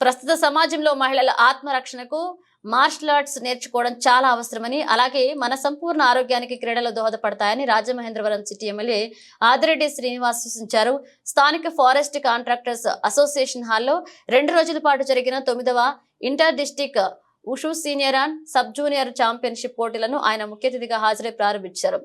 ప్రస్తుత సమాజంలో మహిళల ఆత్మరక్షణకు మార్షల్ ఆర్ట్స్ నేర్చుకోవడం చాలా అవసరమని అలాగే మన సంపూర్ణ ఆరోగ్యానికి క్రీడలు దోహదపడతాయని రాజమహేంద్రవరం సిటీ ఎమ్మెల్యే ఆదిరెడ్డి శ్రీనివాస్ సూచించారు. స్థానిక ఫారెస్ట్ కాంట్రాక్టర్స్ అసోసియేషన్ హాల్లో రెండు రోజుల పాటు జరిగిన తొమ్మిదవ inter district wushu senior and sub junior championship పోటీలను ఆయన ముఖ్య అతిథిగా హాజరై ప్రారంభించారు.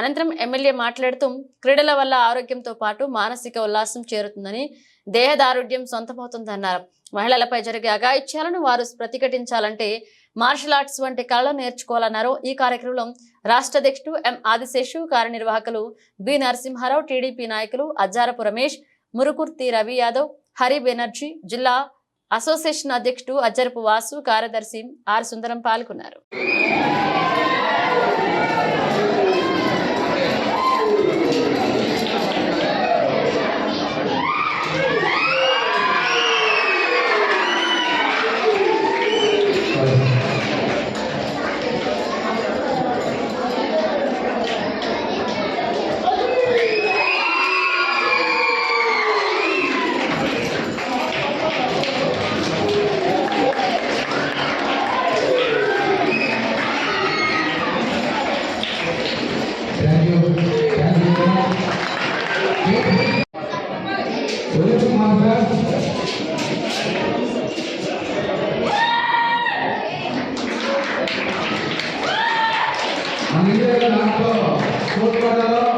అనంతరం ఎమ్మెల్యే మాట్లాడుతూ క్రీడల వల్ల ఆరోగ్యంతో పాటు మానసిక ఉల్లాసం చేరుతుందని దేహదారుఢ్యం సొంతమవుతుందన్నారు. మహిళలపై జరిగే అగాయిత్యాలను వారు ప్రతిఘటించాలంటే మార్షల్ ఆర్ట్స్ వంటి కళలు నేర్చుకోవాలన్నారు. ఈ కార్యక్రమంలో రాష్ట్ర అధ్యక్షుడు ఎం ఆదిశేషు కార్యనిర్వాహకులు బి నరసింహారావు టీడీపీ నాయకులు అజ్జారపు రమేష్ మురుకుర్తి రవి యాదవ్ హరి బెనర్జీ జిల్లా అసోసియేషన్ అధ్యక్షుడు అజ్జరపు వాసు కార్యదర్శి ఆర్ సుందరం పాల్గొన్నారు. Amin ya Allah, sholat.